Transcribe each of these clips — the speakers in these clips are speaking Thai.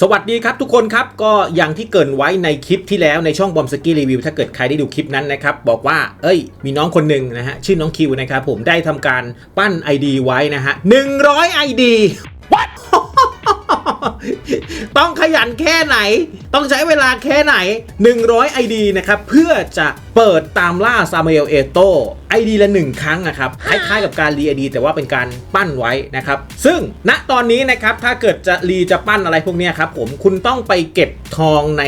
สวัสดีครับทุกคนครับก็อย่างที่เกินไว้ในคลิปที่แล้วในช่องบอมสกี้รีวิวถ้าเกิดใครได้ดูคลิปนั้นนะครับ บอกว่า เอ้ย มีน้องคนหนึ่งนะฮะ ชื่อน้องคิวนะครับ ผมได้ทำการปั้น ID ไว้นะฮะ100 ID What ต้องขยันแค่ไหน ต้องใช้เวลาแค่ไหน 100 ID นะครับ เพื่อจะ เปิดตามล่าซามูเอลเอโต ID ละ1ครั้งนะครับคล้ายๆกับการรี ID แต่ว่าเป็นการปั้นไว้นะครับ ซึ่งณตอนนี้นะครับถ้าเกิดจะรีจะปั้นอะไรพวกนี้ครับผมคุณต้องไปเก็บทองใน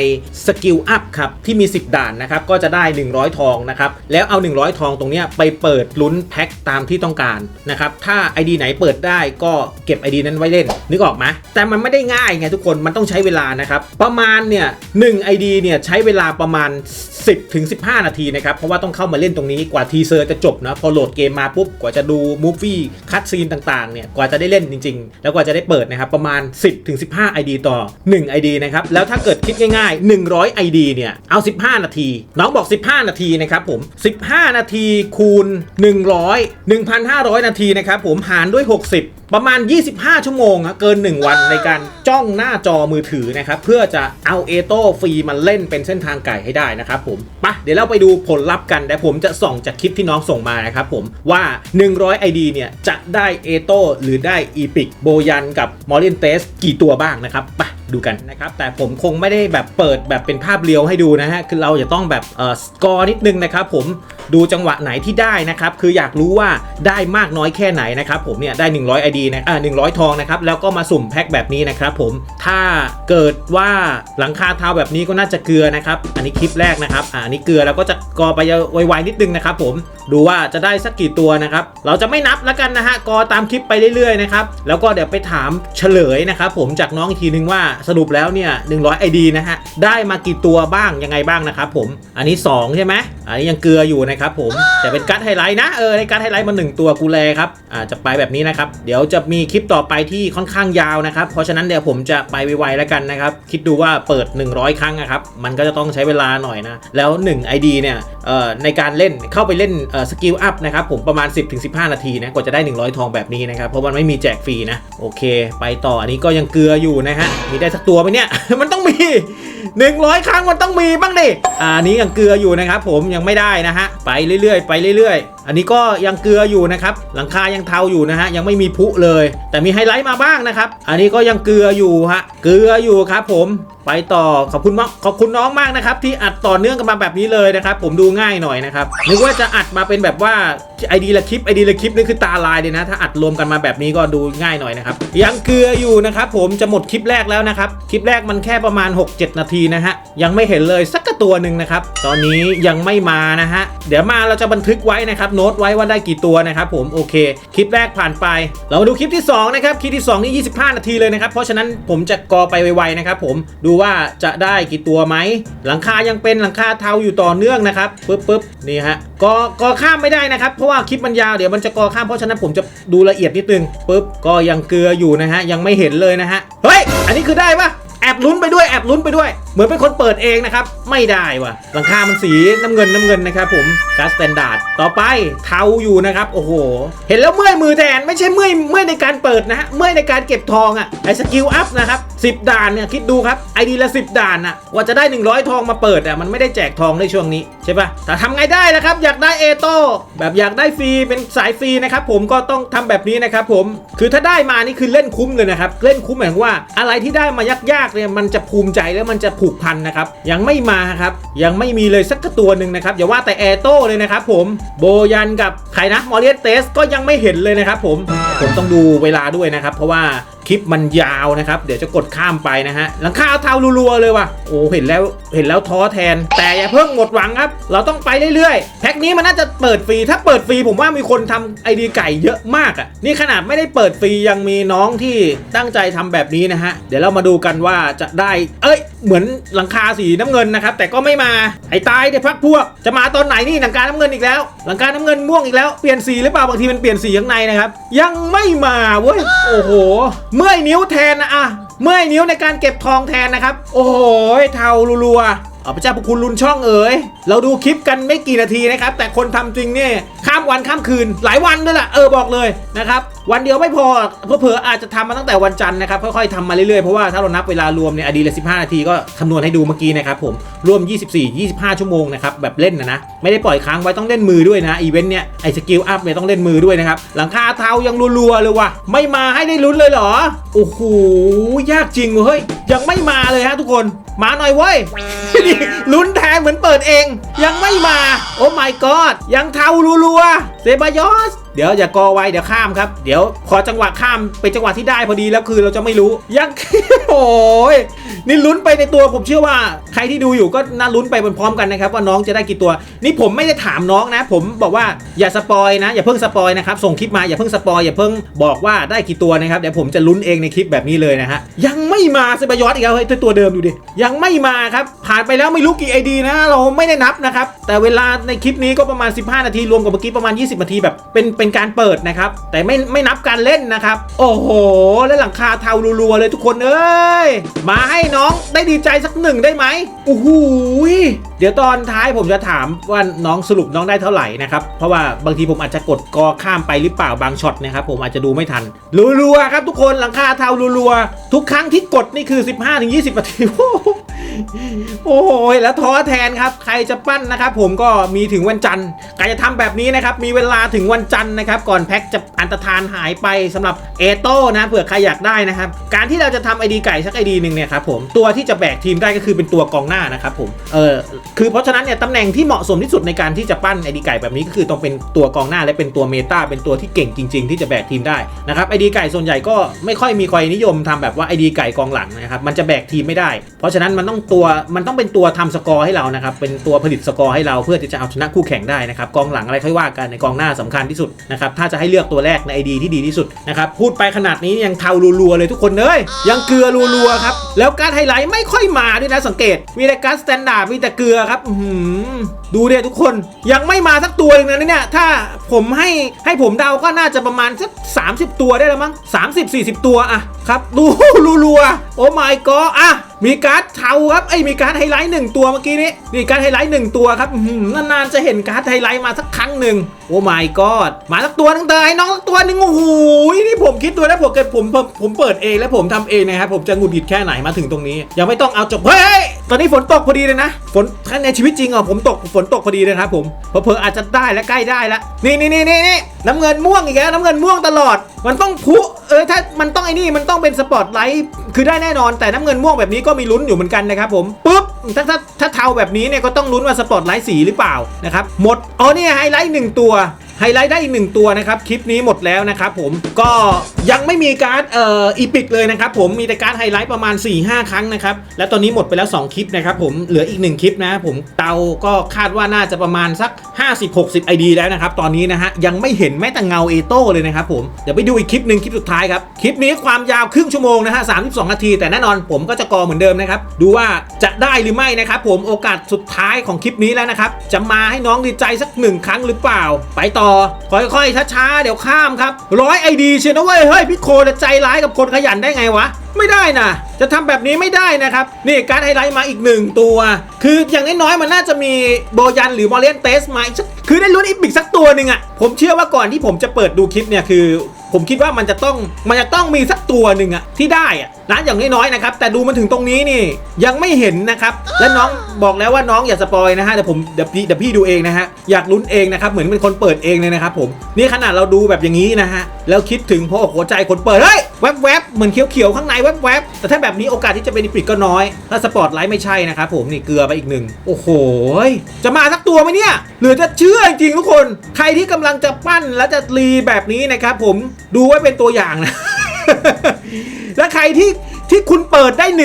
สกิลอัพครับที่มี 10 ด่านนะครับก็จะได้ 100 ทองนะครับแล้วเอา 100 ทองตรงนี้ไปเปิดลุ้นแพ็คตามที่ต้องการนะครับถ้า ID ไหนเปิดได้ก็เก็บ ID นั้นไว้เล่นนึกออกไหมแต่มันไม่ได้ง่ายไงทุกคนมันต้องใช้เวลานะครับประมาณเนี่ย1 ID เนี่ยใช้เวลาประมาณ 10ถึง15 นาทีนะครับ เพราะว่าต้องเข้ามาเล่นตรงนี้กว่าทีเซอร์จะจบนะพอโหลดเกมมาปุ๊บกว่าจะดูมูฟวี่คัตซีนต่างๆเนี่ยกว่าจะได้เล่นจริง ๆ แล้วกว่าจะได้เปิดนะครับประมาณ 10ถึง15 ID ต่อ 1 ID นะครับแล้วถ้าเกิดคิดง่าย ๆ 100 ID เนี่ยเอา 15 นาที น้องบอก 15 นาทีนะครับผม 15 นาทีคูณ 100 1,500 นาทีนะครับผมหารด้วย 60 ประมาณ 25 ชั่วโมงอะเกิน 1 วันในการจ้องหน้าจอมือถือนะครับเพื่อจะเอาเอโต้ฟรีมาเล่นเป็นเส้นทางไก่ให้ได้นะครับผมไปะเดี๋ยวเราไปดูผลลัพธ์กันแต่ผมจะส่องจากคลิปที่น้องส่งมานะครับผมว่า 100 ID เนี่ยจะได้เอโต้หรือได้อีพิกโบยันกับมอริเอนเตสกี่ตัวบ้างนะครับไปะ ดูกันนะครับแต่ผมคงไม่ได้แบบเปิดแบบเป็นภาพเรียวให้ดูนะฮะคือเราจะต้องแบบเอ่อสกอร์นิดนึงนะครับผมดูจังหวะไหนที่ได้นะครับคืออยากรู้ว่าได้มากน้อยแค่ไหนนะครับผมเนี่ยได้ 100 ID นะอ่า100 ทองนะครับแล้วก็มาสุ่มแพ็คแบบนี้นะครับผมถ้าเกิดว่าหลังคาเทาแบบนี้ก็น่าจะเกลือนะครับอันนี้คลิปแรกนะครับอ่าอันนี้เกลือแล้วก็จะกอไปไวๆนิดนึงนะครับผมดูว่าจะได้สักกี่ตัวนะครับเราจะไม่นับแล้วกันนะฮะกอตามคลิปไปเรื่อยๆนะครับแล้วก็เดี๋ยวไปถามเฉลยนะครับผมจากน้องอีกทีนึงว่าสรุปแล้วเนี่ย100 ID นะฮะ ได้มากี่ตัวบ้างยังไงบ้างนะครับผม อันนี้ 2 ใช่ไหมอันนี้ยังเกลืออยู่นะครับผม แต่เป็นการ์ดไฮไลท์นะ เออในการ์ดไฮไลท์มาหนึ่งตัวกูแลครับอ่าจะไปแบบนี้นะครับ เดี๋ยวจะมีคลิปต่อไปที่ค่อนข้างยาวนะครับ เพราะฉะนั้นเดี๋ยวผมจะไปไวๆแล้วกันนะครับ คิดดูว่าเปิด 100 ครั้งนะครับ มันก็จะต้องใช้เวลาหน่อยนะ แล้ว 1 ID เนี่ยเอ่อในการเล่นเข้าไปเล่นเอ่อสกิลอัพนะครับผมประมาณ 10-15 นาทีนะกว่าจะได้ 100 ทองแบบนี้นะครับเพราะมันไม่มีแจกฟรีนะโอเค ไปต่ออันนี้ก็ยังเกลืออยู่นะฮะมีได้สักตัวไปเนี่ย มันต้องมี 100 ครั้งมันต้องมีบ้างดิอ่าอันนี้ยังเกลืออยู่นะครับผมยังไม่ได้นะฮะ ไปเรื่อยๆ ไปเรื่อยๆ อันนี้ก็ยังเกลืออยู่นะครับ หลังคายังเทาอยู่นะฮะ ยังไม่มีพุเลย แต่มีไฮไลท์มาบ้างนะครับ อันนี้ก็ยังเกลืออยู่ฮะ เกลืออยู่ครับผมไปต่อขอบคุณมากขอบคุณน้องมากนะครับ ที่อัดต่อเนื่องกันมาแบบนี้เลยนะครับ ผมดูง่ายหน่อยนะครับนึกว่าจะอัดมาเป็นแบบว่าไอดีละคลิปไอดีละคลิปนี่คือตาลายเลยนะ ถ้าอัดรวมกันมาแบบนี้ก็ดูง่ายหน่อยนะครับยังเกลืออยู่นะครับ ผมจะหมดคลิปแรกแล้วนะครับคลิปแรกมันแค่ประมาณ 6-7 นาทีนะฮะยังไม่เห็นเลยสักตัวหนึ่งนะครับตอนนี้ยังไม่มานะฮะเดี๋ยวมาเราจะบันทึกไว้นะครับโน้ตไว้ว่าได้กี่ตัวนะครับผมโอเค คลิปแรกผ่านไป เรามาดูคลิปที่สองนะครับคลิปที่สองนี่ 25 นาทีเลยนะครับ เพราะฉะนั้นผมจะกอไปไวๆนะครับผมดูว่าจะได้กี่ตัวไหม หลังคายังเป็นหลังคาเทาอยู่ต่อเนื่องนะครับปึ๊บปึ๊บนี่ฮะกอกอข้ามไม่ได้นะครับ เพราะว่าคลิปมันยาวเดี๋ยวมันจะกอข้ามเพราะฉะนั้นผมจะดูละเอียดนิดนึงปึ๊บก็ยังเกลืออยู่นะฮะยังไม่เห็นเลยนะฮะเฮ้ยอันนี้คือได้ปะ แอบลุ้นไปด้วยแอบลุ้นไปด้วย เหมือนเป็นคนเปิดเองนะครับ ไม่ได้ว่ะหลังคามันสีน้ำเงินน้ำเงินนะครับผมการสแตนดาร์ดต่อไปเทาอยู่นะครับ โอ้โห เห็นแล้วเมื่อยมือแทนไม่ใช่เมื่อยเมื่อยในการเปิดนะฮะเมื่อยในการเก็บทองอะ่ะไอสกิลอัพนะครับ10ด่านเนี่ยคิดดูครับไอดีละ10ด่านอะ่ะกว่าจะได้ 100 ทองมาเปิดอะ่ะมันไม่ได้แจกทองในช่วงนี้ใช่ปะแต่ทำไงได้ละครับ อยากได้เอโต้แบบอยากได้ฟรีเป็นสายฟรีนะครับผมก็ต้องทำแบบนี้นะครับผมคือถ้าได้มานี่คือเล่นคุ้มเลยนะครับเล่นคุ้มหมายว่าอะไรที่ได้มายากๆเนี่ยมันจะภูมิใจแล้วมันจะผูกพันนะครับยังไม่มาครับยังไม่มีเลยสักตัวหนึ่งนะครับอย่าว่าแต่แอโต้เลยนะครับผมโบยันกับใครนะมอริเอสเตสก็ยังไม่เห็นเลยนะครับผมผมต้องดูเวลาด้วยนะครับเพราะว่า คลิปมันยาวนะครับ เดี๋ยวจะกดข้ามไปนะฮะหลังคาเทารัวๆเลยว่ะโอ้เห็นแล้วเห็นแล้วท้อแทน แต่อย่าเพิ่งหมดหวังครับ เราต้องไปเรื่อยๆ แพ็คนี้มันน่าจะเปิดฟรีถ้าเปิดฟรีผมว่ามีคนทำไอดีไก่เยอะมากอะ่ะนี่ขนาดไม่ได้เปิดฟรียังมีน้องที่ตั้งใจทำแบบนี้นะฮะเดี๋ยวเรามาดูกันว่าจะได้ เอ้ย เหมือนหลังคาสีน้ำเงินนะครับ แต่ก็ไม่มาไอ้ตายเดี๋ยวพักพวก จะมาตอนไหนนี่หลังคาน้ำเงินอีกแล้ว หลังคาน้ำเงินม่วงอีกแล้วเปลี่ยนสีหรือเปล่าบางทีมันเปลี่ยนสีข้างในนะครับยังไม่มาเว้ยโอ้โหเมื่อยนิ้วแทนนะอะเมื่อยนิ้วในการเก็บทองแทนนะครับ โอ้โหเทารัวๆ เอพระเจ้าพระคุณลุนช่องเอ๋ยเราดูคลิปกันไม่กี่นาทีนะครับ แต่คนทำจริงเนี่ยข้ามวันข้ามคืน หลายวันด้วยล่ะเออบอกเลยนะครับวันเดียวไม่พอเผลอๆอาจจะทำมาตั้งแต่วันจันทร์นะครับค่อยๆทำมาเรื่อยๆเพราะว่าถ้าเรานับเวลารวมเนี่ยอดีตละ15นาทีก็คำนวณให้ดูเมื่อกี้นะครับผมรวม 24 25 ชั่วโมงนะครับแบบเล่นนะนะไม่ได้ปล่อยค้างไว้ต้องเล่นมือด้วยนะอีเวนต์เนี่ยไอ้สกิลอัพเนี่ยต้องเล่นมือด้วยนะครับหลังคาเทายังรัวๆเลยว่ะไม่มาให้ได้ลุ้นเลยเหรอโอ้โหยากจริงเว้ยยังไม่มาเลยฮะทุกคนมาหน่อยเว้ยนี่ลุ้นแทนเหมือนเปิดเอง ยังไม่มา โอ้ my god ยังเทารัวๆเซบายอส เดี๋ยวอย่ากอไว้เดี๋ยวข้ามครับ เดี๋ยวขอจังหวะข้ามเป็นจังหวะที่ได้พอดีแล้วคือเราจะไม่รู้ยังโอ้ยนี่ลุ้นไปในตัวผมเชื่อว่า ใครที่ดูอยู่ก็น่าลุ้นไปพร้อมๆกันนะครับว่าน้องจะได้กี่ตัว นี่ผมไม่ได้ถามน้องนะ ผมบอกว่าอย่าสปอยนะ อย่าเพิ่งสปอยนะครับส่งคลิปมาอย่าเพิ่งสปอยอย่าเพิ่งบอกว่าได้กี่ตัวนะครับเดี๋ยวผมจะลุ้นเองในคลิปแบบนี้เลยนะฮะยังไม่มาเซบายอสอีกแล้วเฮ้ยตัวเดิมดูดิยังไม่มาครับผ่านไปแล้วไม่รู้กี่ไอดีนะ เราไม่ได้นับนะครับแต่เวลาในคลิปนี้ก็ประมาณ 15 นาทีรวมกับเมื่อกี้ประมาณ 20 นาทีแบบเป็นเป็นการเปิดนะครับ แต่ไม่ไม่นับการเล่นนะครับ โอ้โห แล้วหลังคาเทารัวๆเลยทุกคนเอ้ย มาให้น้องได้ดีใจสักหนึ่งได้ไหมโอ้โหเดี๋ยวตอนท้ายผมจะถามว่าน้องสรุปน้องได้เท่าไหร่นะครับ เพราะว่าบางทีผมอาจจะกดกอข้ามไปหรือเปล่าบางช็อตนะครับผมอาจจะดูไม่ทันรัวๆครับทุกคนหลังคาเทารัวๆทุกครั้งที่กดนี่คือ 15-20นาที โอ้โหแล้วท้อแทนครับ ใครจะปั้นนะครับ ผมก็มีถึงวันจันทร์ใครจะทำแบบนี้นะครับ มีเวลาถึงวันจันทร์นะครับ ก่อนแพ็คจะอันตรธานหายไปสำหรับเอโต้นะเผื่อใครอยากได้นะครับ การที่เราจะทำไอดีไก่สักไอดีหนึ่งเนี่ยครับผมตัวที่จะแบกทีมได้ก็คือเป็นตัวกองหน้านะครับผมเออคือเพราะฉะนั้นเนี่ยตำแหน่งที่เหมาะสมที่สุดในการที่จะปั้นไอดีไก่แบบนี้ก็คือต้องเป็นตัวกองหน้าและเป็นตัวเมตาเป็นตัวที่เก่งจริง ๆ ที่จะแบกทีมได้นะครับไอดีไก่ส่วนใหญ่ก็ไม่ค่อยมีใครนิยมทำแบบว่าไอดีไก่กองหลังนะครับมันจะแบกทีมไม่ได้ เพราะฉะนั้นมันต้องตัวมันต้องเป็นตัวทำสกอร์ให้เรานะครับเป็นตัวผลิตสกอร์ให้เราเพื่อที่จะเอาชนะคู่แข่งได้นะครับกองหลังอะไรค่อยว่ากันในกองหน้าสำคัญที่สุดนะครับถ้าจะให้เลือกตัวแรกในไอดีที่ดีที่สุดนะครับพูดไปขนาดนี้ยังเทารัวๆเลยทุกคนเลยยังเกลือรัวๆครับแล้วการไฮไลท์ไม่ค่อยมาด้วยนะสังเกต มีแต่การสแตนดาร์ดมีแต่เกลือครับอื้อหือดูเดียทุกคนยังไม่มาสักตัวเลยนะเนี่ยถ้าผมให้ให้ผมเดาก็น่าจะประมาณสัก30 ตัวได้แล้วมั้ง30 40 ตัวอะครับดูรัวๆโอ้ my god อะ มีการ์ดเทาครับไอ้ยมีการ์ดไฮไลท์หนึ่งตัวเมื่อกี้นี้นี่การ์ดไฮไลท์หนึ่งตัวครับนานๆจะเห็นการ์ดไฮไลท์มาสักครั้งหนึ่ง โอ้ my god มาสักตัวหนึงเตยน้องสักตัวหนึ่งโอ้โหนี่ผมคิดตัวแล้วผมเกิดผมผมเปิดเองแล้วผมทำเองนะครับผมจะงุดหงิดแค่ไหนมาถึงตรงนี้ ยังไม่ต้องเอาจบเฮ้ยตอนนี้ฝนตกพอดีเลยนะฝนถ้าในชีวิตจริงอะผมตกฝนตกพอดีเลยครับผมเผลอๆอาจจะได้และใกล้ได้แล้วนี่นี่นี่นี่นี่น้ำเงินม่วงอีกแล้วน้ำเงินม่วงตลอด มันต้องพุเออถ้ามันต้องไอ้นี่มันต้องเป็นสปอตไลท์คือได้แน่นอนแต่น้ำเงินม่วงแบบนี้ก็มีลุ้นอยู่เหมือนกันนะครับผมปุ๊บถ้าถ้าถ้าเทาแบบนี้เนี่ยก็ต้องลุ้นว่าสปอตไลท์สีหรือเปล่านะครับหมดอ๋อนี่ไฮไลท์หนึ่งตัว apa ไฮไลท์ได้อีกหนึ่งตัวนะครับ คลิปนี้หมดแล้วนะครับผมก็ยังไม่มีการ์ดเอ่ออีพิกเลยนะครับผมมีแต่การ์ดไฮไลท์ประมาณ 4-5 ครั้งนะครับ และตอนนี้หมดไปแล้ว 2 คลิปนะครับผมเหลืออีก 1 คลิปนะผมเตาก็คาดว่าน่าจะประมาณสัก 50-60 ID แล้วนะครับ ตอนนี้นะฮะยังไม่เห็นแม้แต่เงาเอโต้เลยนะครับผมเดี๋ยวไปดูอีกคลิปหนึ่งคลิปสุดท้ายครับคลิปนี้ความยาวครึ่งชั่วโมงนะฮะ32นาที แต่แน่นอนผมก็จะกอเหมือนเดิมนะครับดูว่าจะได้หรือไม่นะครับผมโอกาสสุดท้ายของคลิปนี้แล้วนะครับจะมาให้น้องดีใจสักหนึ่งครั้งหรือเปล่า ไปต่อค่อยๆช้าๆเดี๋ยวข้ามครับร้อยไอดีเชียวนะเว้ยเฮ้ยพี่โคจะใจร้ายกับคนขยันได้ไงวะไม่ได้นะจะทำแบบนี้ไม่ได้นะครับ นี่การไฮไลท์มาอีกหนึ่งตัว คืออย่างน้อยๆมันน่าจะมีโบยันหรือมอลเลนเตสมาคือได้ลุ้นอีบิกสักตัวหนึ่งอะผมเชื่อว่าก่อนที่ผมจะเปิดดูคลิปเนี่ยคือ ผมคิดว่ามันจะต้องมันจะต้องมีสักตัวหนึ่งอะที่ได้อะนะอย่างน้อยๆนะครับแต่ดูมันถึงตรงนี้นี่ยังไม่เห็นนะครับ และน้องบอกแล้วว่าน้องอย่าสปอยนะฮะเดี๋ยวผมเดี๋ยวพี่เดี๋ยวพี่ดูเองนะฮะอยากลุ้นเองนะครับเหมือนเป็นคนเปิดเองเลยนะครับผมนี่ขนาดเราดูแบบอย่างนี้นะฮะแล้วคิดถึงพออหัวใจคนเปิดเฮ้ยแวบๆเหมือนเขียวๆข้างในแวบๆแต่ถ้าแบบนี้โอกาสที่จะเป็นอีพิกก็น้อย ถ้าสปอตไลท์ไม่ใช่นะครับผมนี่เกลือไปอีกหนึ่งโอ้โหจะมาสักตัวไหมเนี่ยหลือจะเชื่อจริงทุกคน ใครที่กำลังจะปั้นแล้วจะรีแบบนี้นะครับผม ดูไว้เป็นตัวอย่างนะ และใครที่ที่คุณเปิดได้ 100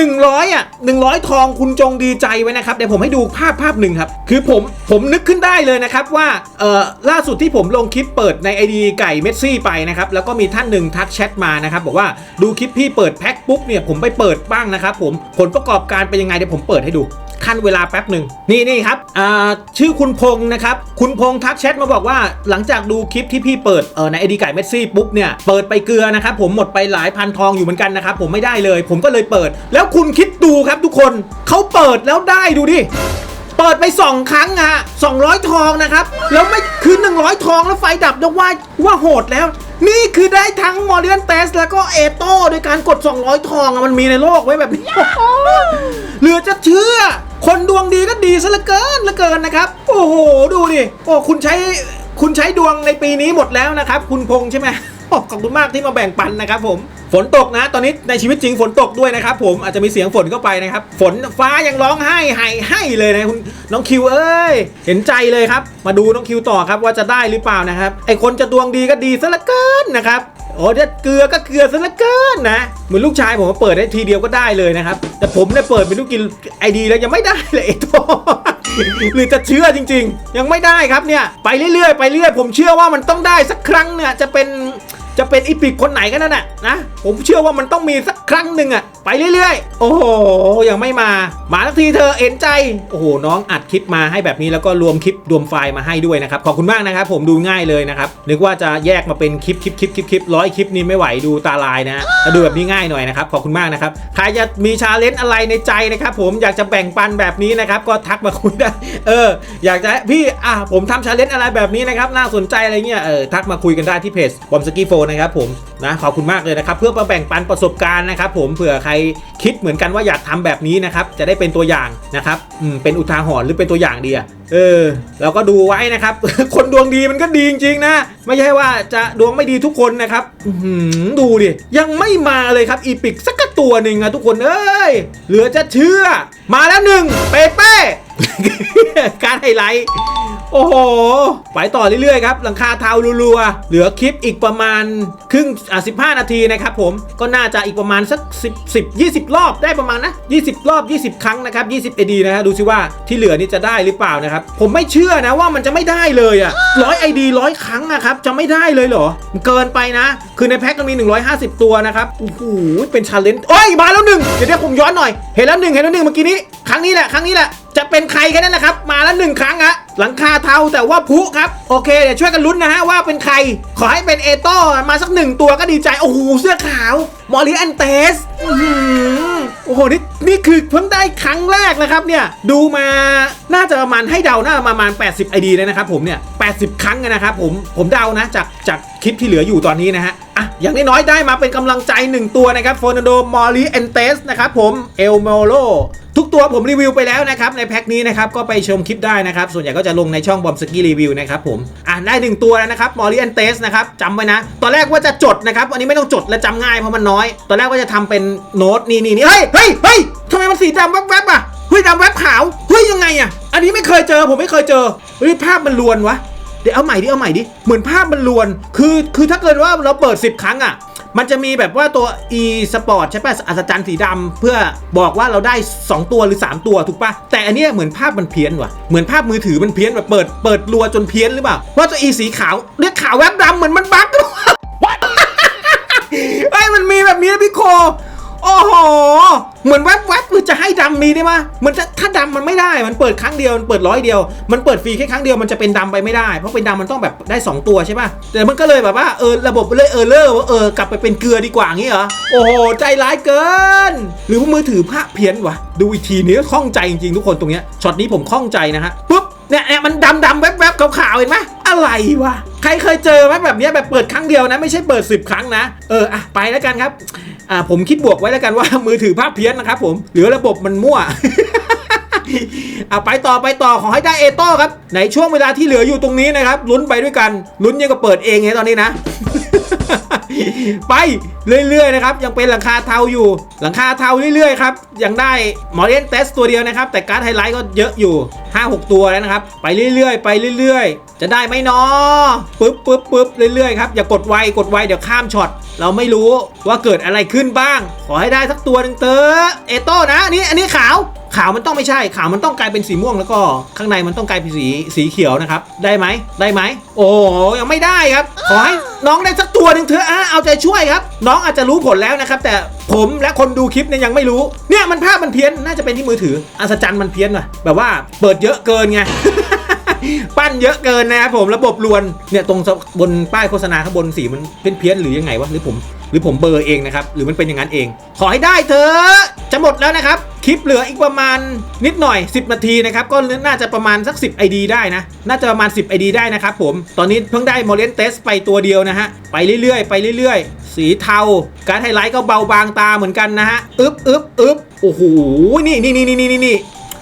100อะ100 ทองคุณจงดีใจไว้นะครับเดี๋ยวผมให้ดูภาพภาพหนึ่งครับ คือผมผมนึกขึ้นได้เลยนะครับว่าเอ่อล่าสุดที่ผมลงคลิปเปิดใน ID ไก่เมสซี่ไปนะครับ แล้วก็มีท่านหนึ่งทักแชทมานะครับ บอกว่าดูคลิปพี่เปิดแพ็คปุ๊บเนี่ยผมไปเปิดบ้างนะครับผมผลประกอบการเป็นยังไงเดี๋ยวผมเปิดให้ดู ขั้นเวลาแป๊บหนึ่งนี่นี่ครับชื่อคุณพงษ์นะครับ คุณพงษ์ทักแชทมาบอกว่าหลังจากดูคลิปที่พี่เปิดเออในไอดีไก่เมสซี่ปุ๊บเนี่ยเปิดไปเกลือนะครับผมหมดไปหลายพันทองอยู่เหมือนกันนะครับผมไม่ได้เลย ผมก็เลยเปิด แล้วคุณคิดดูครับทุกคนเขาเปิดแล้วได้ดูดิเปิดไป 2 ครั้งอะ200 ทองนะครับ แล้วไม่คือ 100 ทองแล้วไฟดับนะว่าว่าโหดแล้ว นี่คือได้ทั้งมอร์เ a นเตสแล้วก็เอโต้โดยการกด 200 ทองอะมันมีในโลกไว้แบบนี้เหลือจะเชื่อ คนดวงดีก็ดีซะเหลือเกินเหลือเกินนะครับ โอ้โห ดูดิ โอ้คุณใช้คุณใช้ดวงในปีนี้หมดแล้วนะครับ คุณพงษ์ใช่ไหมอขอบคุณมากที่มาแบ่งปันนะครับผมฝนตกนะ ตอนนี้ในชีวิตจริงฝนตกด้วยนะครับผมอาจจะมีเสียงฝนเข้าไปนะครับ ฝนฟ้ายังร้องไห้ไห้ให้เลยนะคุณน้องคิวเอ้ย เห็นใจเลยครับ มาดูน้องคิวต่อครับว่าจะได้หรือเปล่านะครับไอคนจะดวงดีก็ดีซะเหละเกินนะครับ โอ้จะเกลือก็เกลือซะเหละเกินนะเหมือนลูกชายผมเปิดได้ทีเดียวก็ได้เลยนะครับ แต่ผมเนี่ยเปิดเป็นลูกกินไอดีแล้วยังไม่ได้เลยไอ้โตหรือจะเชื่อจริง ๆ ยังไม่ได้ครับเนี่ยไปเรื่อยๆไปเรื่อยผมเชื่อว่ามันต้องได้สักครั้งเนี่ยจะเป็นจะเป็นอีพิกคนไหนกันนั่นน่ะนะผมเชื่อว่ามันต้องมีสักครั้งหนึ่งอะไปเรื่อยๆ โอ้โหยังไม่มา มาทักทีเธอเอ็นใจ โอ้โห น้องอัดคลิปมาให้แบบนี้แล้วก็รวมคลิปรวมไฟล์มาให้ด้วยนะครับ ขอบคุณมากนะครับ ผมดูง่ายเลยนะครับ นึกว่าจะแยกมาเป็นคลิปคลิปคลิปคลิปคลิปร้อยคลิปนี้ไม่ไหวดูตาลายนะฮะดูแบบนี้ง่ายหน่อยนะครับ ขอบคุณมากนะครับ ใครจะมีชาเลนจ์อะไรในใจนะครับ ผมอยากจะแบ่งปันแบบนี้นะครับ ก็ทักมาคุยได้ เออ อยากจะพี่อะผมทำชาเลนจ์อะไรแบบนี้นะครับ น่าสนใจอะไรเงี้ย เออ ทักมาคุยกันได้ที่เพจบอมสกี้โฟนะครับผม นะ ขอบคุณมากเลยนะครับ เพื่อมาแบ่งปันประสบการณ์นะครับ ผม เผื่อใครคิดเหมือนกันว่าอยากทำแบบนี้นะครับ จะได้เป็นตัวอย่างนะครับอืมเป็นอุทาหรณ์หรือเป็นตัวอย่างดีอะเออเราก็ดูไว้นะครับ คนดวงดีมันก็ดีจริงๆนะไม่ใช่ว่าจะดวงไม่ดีทุกคนนะครับอื้อหือดูดิยังไม่มาเลยครับอีพิกสักตัวหนึ่งอะทุกคนเอ้ยเหลือจะเชื่อ มาแล้วหนึ่งเป๊ะเป้ การไฮไลท์ โอ้โห ไปต่อเรื่อยๆครับ หลังคาเทารัวๆ เหลือคลิปอีกประมาณครึ่งอะ15นาทีนะครับผม ก็น่าจะอีกประมาณสัก 10 10 20 รอบได้ประมาณนะ 20 รอบ 20 ครั้งนะครับ 20 AD นะฮะ ดูซิว่าที่เหลือนี่จะได้หรือเปล่านะครับ ผมไม่เชื่อนะว่ามันจะไม่ได้เลยอะร้อย ID ร้อยครั้งนะครับ จะไม่ได้เลยเหรอมันเกินไปนะ คือในแพ็คมันมี 150 ตัวนะครับ โอ้โห เป็นชาเลนจ์โอ้ย มาแล้วหนึ่งเดี๋ยวเดี๋ยวผมย้อนหน่อย เห็นแล้วหนึ่งเห็นแล้วหนึ่งเมื่อกี้นี้ ครั้งนี้แหละ ครั้งนี้แหละจะเป็นใครแค่นั้นแหละครับ มาแล้วหนึ่งครั้งฮะหลังคาเทาแต่ว่าพุครับ โอเคเดี๋ยวช่วยกันลุ้นนะฮะว่าเป็นใคร ขอให้เป็นเอโต้มาสักหนึ่งตัวก็ดีใจ โอ้โหเสื้อขาวมอริแอนเตสโอ้โหนี่นี่คือเพิ่งได้ครั้งแรกนะครับเนี่ย ดูมาน่าจะประมาณให้เดาน่าประมาณ 80 ID เลยนะครับผมเนี่ย 80 ครั้งนะครับผมผมเดานะจากจาก คลิปที่เหลืออยู่ตอนนี้นะฮะอะอย่างน้อยๆได้มาเป็นกำลังใจ 1 ตัวนะครับโฟนโดมอริแอนเตสนะครับผมเอลโมโลทุกตัวผมรีวิวไปแล้วนะครับในแพ็คนี้นะครับก็ไปชมคลิปได้นะครับ ส่วนใหญ่ก็จะลงในช่องบอมสกี้รีวิวนะครับผมอะได้หนึ่งตัวแล้วนะครับมอริแอนเตสนะครับจำไว้นะ ตอนแรกว่าจะจดนะครับอันนี้ไม่ต้องจดและจำง่ายเพราะมันน้อย ตอนแรกว่าจะทำเป็นโน้ตนี่นี่นี่เฮ้ยเฮ้ยเฮ้ยทำไมมันสีดำแวบๆอะเฮ้ยดำแวบขาวเฮ้ยยังไงอะอันนี้ไม่เคยเจอผมไม่เคยเจอเฮ้ยภาพมันลวนวะ เดี๋ยวเอาใหม่ดิเอาใหม่ดิเหมือนภาพมันลวน คือคือถ้าเกิดว่าเราเปิด 10 ครั้งอะ มันจะมีแบบว่าตัว e sport ใช่ป่ะอัศจรรย์สีดำเพื่อบอกว่าเราได้ 2 ตัวหรือ 3 ตัวถูกป่ะแต่อันเนี้ยเหมือนภาพมันเพี้ยนว่ะเหมือนภาพมือถือมันเพี้ยนแบบเปิดเปิดรัวจนเพี้ยนหรือเปล่าว่าตัว e สีขาวเรียกขาวแวบดำเหมือนมันบั๊กไอ้มันมีแบบนี้นะพี่โคโอ้โห เหมือนแวบๆหรือจะให้ดำมีได้ไหมเหมือนจะถ้าดำมันไม่ได้ มันเปิดครั้งเดียว มันเปิดร้อยเดียว มันเปิดฟรีแค่ครั้งเดียว มันจะเป็นดำไปไม่ได้ เพราะเป็นดำมันต้องแบบได้ 2 ตัวใช่ป่ะ แต่มันก็เลยแบบว่าเออระบบเลยเออเลอร์ว่าเออกลับไปเป็นเกลือดีกว่างี้เหรอ โอ้โหใจร้ายเกิน หรือว่ามือถือภาพเพี้ยนวะ ดูอีกทีนี้ก็ข้องใจจริงๆทุกคนตรงเนี้ย ช็อตนี้ผมข้องใจนะฮะ ปุ๊บเนี่ยเนี่ยมันดำดำแวบๆขาวๆเห็นไหม อะไรวะ ใครเคยเจอไหมแบบนี้แบบเปิดครั้งเดียวนะ ไม่ใช่เปิด 10 ครั้งนะ เอออะไปแล้วกันครับอ่าผมคิดบวกไว้แล้วกันว่ามือถือภาพเพี้ยนนะครับผมหรือระบบมันมั่วเอาไปต่อไปต่อขอให้ได้เอโต้ครับ ในช่วงเวลาที่เหลืออยู่ตรงนี้นะครับลุ้นไปด้วยกันลุ้นยังก็เปิดเองไงตอนนี้นะ ไปเรื่อยๆนะครับยังเป็นหลังคาเทาอยู่ หลังคาเทาเรื่อยๆครับยังได้หมอเลนเตสตัวเดียวนะครับ แต่การ์ดไฮไลท์ก็เยอะอยู่ 5-6 ตัวแล้วนะครับ ไปเรื่อยๆ ไปเรื่อยๆ จะได้ไหมนอปึ๊บปึ๊บปึ๊บเรื่อยๆครับอย่ากดไวกดไวเดี๋ยวข้ามช็อตเราไม่รู้ว่าเกิดอะไรขึ้นบ้าง ขอให้ได้สักตัวหนึ่งเตอะเอโต้นะนนี้อันนี้ขาว ขาวมันต้องไม่ใช่ ขาวมันต้องกลายเป็นสีม่วงแล้วก็ข้างในมันต้องกลายเป็นสีสีเขียวนะครับ ได้ไหมได้ไหม โอ้ยังไม่ได้ครับ ขอให้น้องได้สักตัวหนึ่งเถอะอะเอาใจช่วยครับ น้องอาจจะรู้ผลแล้วนะครับ แต่ผมและคนดูคลิปเนี่ยยังไม่รู้ เนี่ยมันภาพมันเพี้ยนน่าจะเป็นที่มือถืออัศจรรย์มันเพี้ยนว่ะแบบว่าเปิดเยอะเกินไงปั้นเยอะเกินนะครับผมระบบลวนเนี่ยตรงบนป้ายโฆษณาข้างบนสีมันเพี้ยนๆหรือยังไงวะหรือผม หรือผมเบอร์เองนะครับ หรือมันเป็นอย่างนั้นเอง ขอให้ได้เถอะจะหมดแล้วนะครับ คลิปเหลืออีกประมาณนิดหน่อย 10 นาทีนะครับ ก็น่าจะประมาณสัก 10 ID ได้นะ น่าจะประมาณ 10 ID ได้นะครับผม ตอนนี้เพิ่งได้โมเลนเตสไปตัวเดียวนะฮะ ไปเรื่อยๆ ไปเรื่อยๆ สีเทา การไฮไลท์ก็เบาบางตาเหมือนกันนะฮะ อึ๊บอึ๊บอึ๊บโอ้โห นี่นี่นี่นี่นี่นี่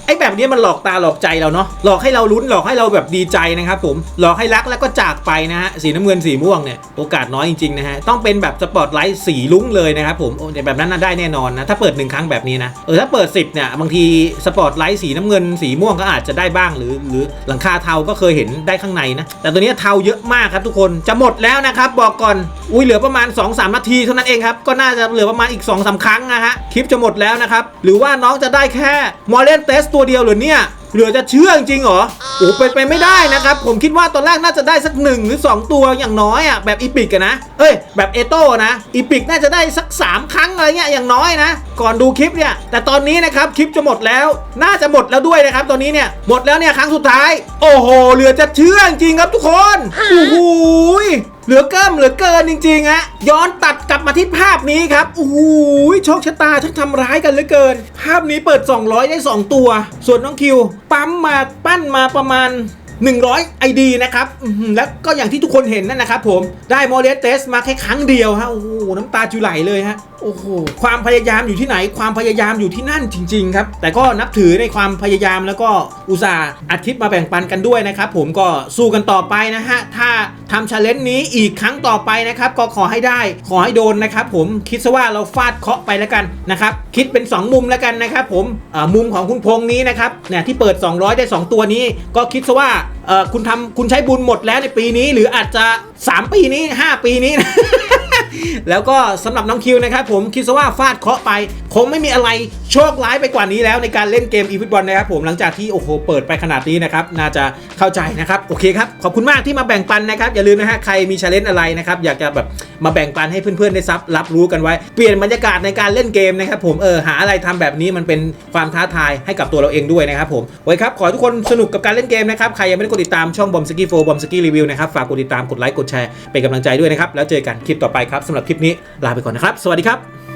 ไอ้แบบนี้มันหลอกตาหลอกใจเราเนาะหลอกให้เราลุ้นหลอกให้เราแบบดีใจนะครับผมหลอกให้รักแล้วก็จากไปนะฮะสีน้ำเงินสีม่วงเนี่ยโอกาสน้อยจริงๆนะฮะต้องเป็นแบบสปอตไลท์สีลุ้งเลยนะครับผมโอ้แต่แบบนั้นน่ะได้แน่นอนนะถ้าเปิดหนึ่งครั้งแบบนี้นะเออถ้าเปิด 10เนี่ยบางทีสปอตไลท์สีน้ำเงินสีม่วงก็อาจจะได้บ้างหรือ หรือหลังคาเทาก็เคยเห็นได้ข้างในนะแต่ตัวนี้เทาเยอะมากครับทุกคนจะหมดแล้วนะครับบอกก่อนอุ้ยเหลือประมาณ 2-3 นาทีเท่านั้นเองครับก็น่าจะเหลือประมาณอีก2อสาครั้งนะฮะคลิปจะหมดแล้วนะครับหรือว่าน้องจะได้แค่มอเลนเตสตวเดียวหรือเนี่ยเหลือจะเชื่อจริงๆเหรอโอ้เป็นไปไม่ได้นะครับ ผมคิดว่าตอนแรกน่าจะได้สักหนึ่งหรือ 2 ตัวอย่างน้อยอะแบบอีพิกอะนะเอ้ยแบบเอโต้นะอีพิกน่าจะได้สัก 3 ครั้งอะไรเงี้ยอย่างน้อยนะ ก่อนดูคลิปเนี่ย แต่ตอนนี้นะครับคลิปจะหมดแล้ว น่าจะหมดแล้วด้วยนะครับตอนนี้เนี่ยหมดแล้วเนี่ยครั้งสุดท้าย โอ้โหเหลือจะเชื่อจริงๆครับทุกคนโอ้โห เหลือเกิมเหลือเกินจริงๆฮะย้อนตัดกลับมาที่ภาพนี้ครับโอ้โหโชคชะตาช่างทำร้ายกันเหลือเกิน ภาพนี้เปิด 200 ได้ 2 ตัว ส่วนน้องคิว ปั๊มมาปั้นมาประมาณ 100 ID นะครับแล้วก็อย่างที่ทุกคนเห็นนั่นนะครับผมได้โมเดลเตสมาแค่ครั้งเดียวฮะโอ้โหน้ำตาจุไหลเลยฮะโอ้โหความพยายามอยู่ที่ไหน ความพยายามอยู่ที่นั่นจริงๆครับ แต่ก็นับถือในความพยายามแล้วก็อุตส่าห์อัดคลิปมาแบ่งปันกันด้วยนะครับผมก็สู้กันต่อไปนะฮะถ้า ทำชาเลนจ์นี้อีกครั้งต่อไปนะครับก็ขอให้ได้ ขอให้โดนนะครับผมคิดซะว่าเราฟาดเคาะไปแล้วกันนะครับคิดเป็น 2 มุมแล้วกันนะครับผมมุมของคุณพงษ์นี้นะครับเนี่ยที่เปิด 200 ได้ 2 ตัวนี้ ก็คิดซะว่า เออคุณทำคุณใช้บุญหมดแล้วในปีนี้ หรืออาจจะ 3 ปีนี้ 5 ปีนี้นะแล้วก็สำหรับน้องคิวนะครับผมคิดซะว่าฟาดเคราะห์ไป คงไม่มีอะไรโชคร้ายไปกว่านี้แล้วในการเล่นเกมอีฟุตบอลนะครับผมหลังจากที่โอ้โหเปิดไปขนาดนี้นะครับน่าจะเข้าใจนะครับโอเคครับขอบคุณมากที่มาแบ่งปันนะครับอย่าลืมนะฮะใครมีชาเลนจ์อะไรนะครับอยากจะแบบมาแบ่งปันให้เพื่อนๆได้ซับรับรู้กันไว้ เปลี่ยนบรรยากาศในการเล่นเกมนะครับผมเออหาอะไรทำแบบนี้มันเป็นความท้าทายให้กับตัวเราเองด้วยนะครับผมไว้ครับขอให้ทุกคนสนุกกับการเล่นเกมนะครับใครยังไม่ได้กดติดตามช่องบอมสกี้โฟบอมสกี้รีวิวนะครับฝากกดติดตามกดไลค์กดแชร์เป็นกำลังใจด้วยนะครับแล้วเจอกันคลิปต่อไปครับสำหรับคลิปนี้ลาไปก่อนนะครับ สวัสดีครับ